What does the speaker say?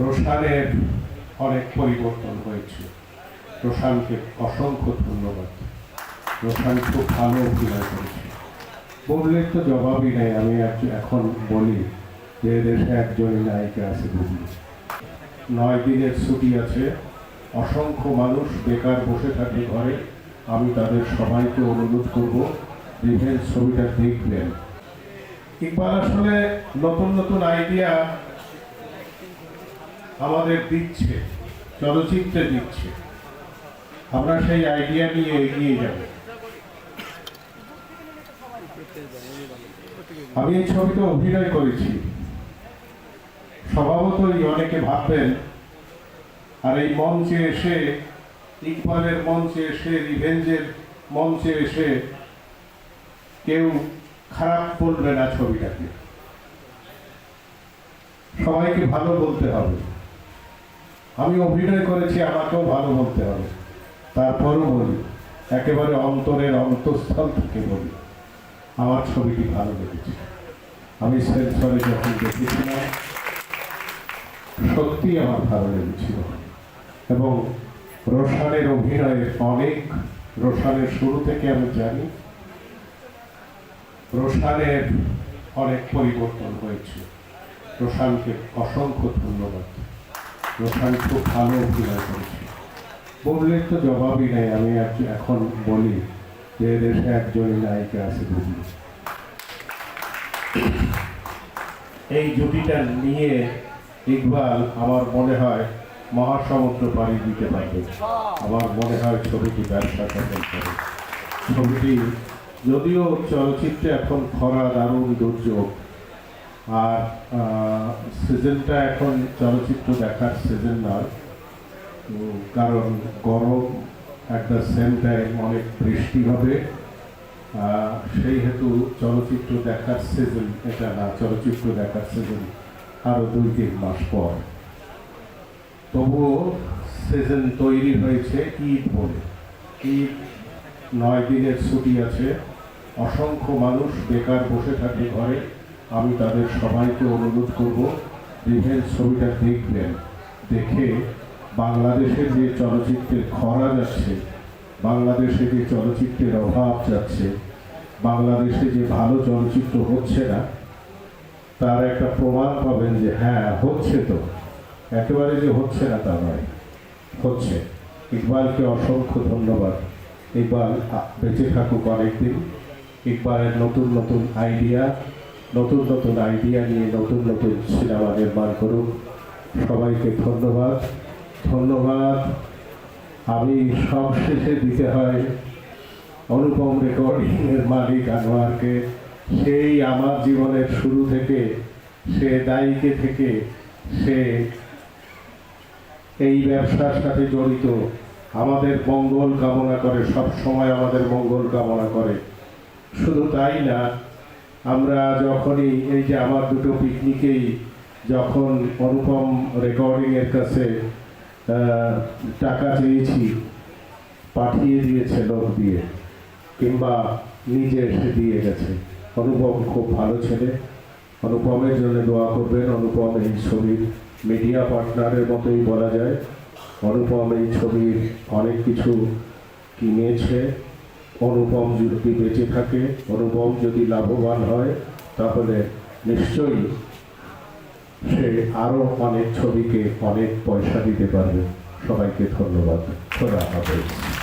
রোশানের অনেক পরিবর্তন হয়েছে। রোশানকে অসংখ্য ধন্যবাদ। রোশান খুব ভালো অভিনয় করেছে। বললে তো জবাবই নেই, আমি এখন বলি, যে দেশে একজনই নায়িকা আছে বুঝলি নয় দিনের ছুটি আছে, অসংখ্য মানুষ বেকার বসে থাকে ঘরে। আমি তাদের সবাইকে অনুরোধ করব, রিভেঞ্জ ছবিটা দেখবেন। ইকবাল আসলে নতুন নতুন আইডিয়া আমাদের দিচ্ছে, চলচ্চিত্রে দিচ্ছে। আমরা সেই আইডিয়া নিয়ে এগিয়ে যাব। আমি এই ছবিতে অভিনয় করেছি। স্বভাবতই অনেকে ভাববেন, আর এই মঞ্চে এসে, ইকবালের মঞ্চে এসে, রিভেঞ্জের মঞ্চে এসে কেউ খারাপ বলবে না ছবিটাকে। সবাইকে ভালো বলতে হবে। আমি অভিনয় করেছি, আমাকেও ভালো বলতে হবে। তারপরও বলি, একেবারে অন্তরের অন্তঃস্থল থেকে বলি, আমার ছবিটি ভালো লেগেছে। আমি সেন্সরে যখন দেখেছিলাম, সত্যি আমার ভালো লেগেছিল। এবং রোশানের অভিনয়ের অনেক, রোশানের শুরু থেকে আমি জানি, রোশানের অনেক পরিবর্তন হয়েছে। রোশানকে অসংখ্য ধন্যবাদ। রোশান খুব ভালো অভিনয় করেছে বললে তো জবাবই নেই, আমি এখন বলি যে দেশে একজনই নায়িকা আছে বুঝলি এই জুটিটা নিয়ে ইকবাল আমার মনে হয় মহাসমুদ্র পাড়ি দিতে পারবে। আমার মনে হয় ছবিটি ব্যবসা করতে পারে ছবিটি যদিও চলচ্চিত্রে এখন খরা, দারুণ দুর্যোগ আর সিজনটা এখন চলচ্চিত্র দেখার সিজন নয়। কারণ গরম অ্যাট দ্য সেম টাইম অনেক বৃষ্টি হবে। সেই হেতু চলচ্চিত্র দেখার সিজন এটা না, চলচ্চিত্র দেখার সিজন আরও দুই তিন মাস পর। তবুও সিজন তৈরি হয়েছে ঈদ বলে। ঈদ নয় দিনের ছুটি আছে। অসংখ্য মানুষ বেকার বসে থাকে ঘরে। আমি তাদের সবাইকে অনুরোধ করব, রিভেঞ্জ ছবিটা দেখবেন। দেখে বাংলাদেশের যে চলচ্চিত্রের খরা যাচ্ছে, বাংলাদেশে যে চলচ্চিত্রের অভাব যাচ্ছে, বাংলাদেশে যে ভালো চলচ্চিত্র হচ্ছে না, তার একটা প্রমাণ পাবেন যে হ্যাঁ হচ্ছে তো। একেবারে যে হচ্ছে না তা নয়, হচ্ছে। ইকবালকে অসংখ্য ধন্যবাদ। ইকবাল বেঁচে থাকুক অনেকদিন। ইকবালের নতুন নতুন আইডিয়া নতুন নতুন আইডিয়া নিয়ে নতুন নতুন সিনেমা নির্মাণ করুন। সবাইকে ধন্যবাদ। ধন্যবাদ। আমি সব শেষে দিতে হয় অনুপম রেকর্ডিংয়ের মালিক আনোয়ারকে। সেই আমার জীবনের শুরু থেকে, সে দায়ীকে থেকে, সে এই ব্যবসার সাথে জড়িত। আমাদের মঙ্গল কামনা করে সব সময় আমাদের মঙ্গল কামনা করে। শুধু তাই না আমরা যখনই এই যে আমার দুটো পিকনিকেই যখন অনুপম রেকর্ডিংয়ের কাছে টাকা চেয়েছি, পাঠিয়ে দিয়েছে লোক দিয়ে, কিংবা নিজে এসে দিয়ে গেছে। অনুপম খুব ভালো ছেলে। অনুপমের জন্য দোয়া করবেন। অনুপম এই ছবির মিডিয়া পার্টনারের মতোই বলা যায়। অনুপম এই ছবির অনেক কিছু কিনেছে। অনুপম যদি বেঁচে থাকে, অনুপম যদি লাভবান হয়, তাহলে নিশ্চয়ই সে আরও অনেক ছবিকে অনেক পয়সা দিতে পারবে। সবাইকে ধন্যবাদ। খোলা হাফেজ।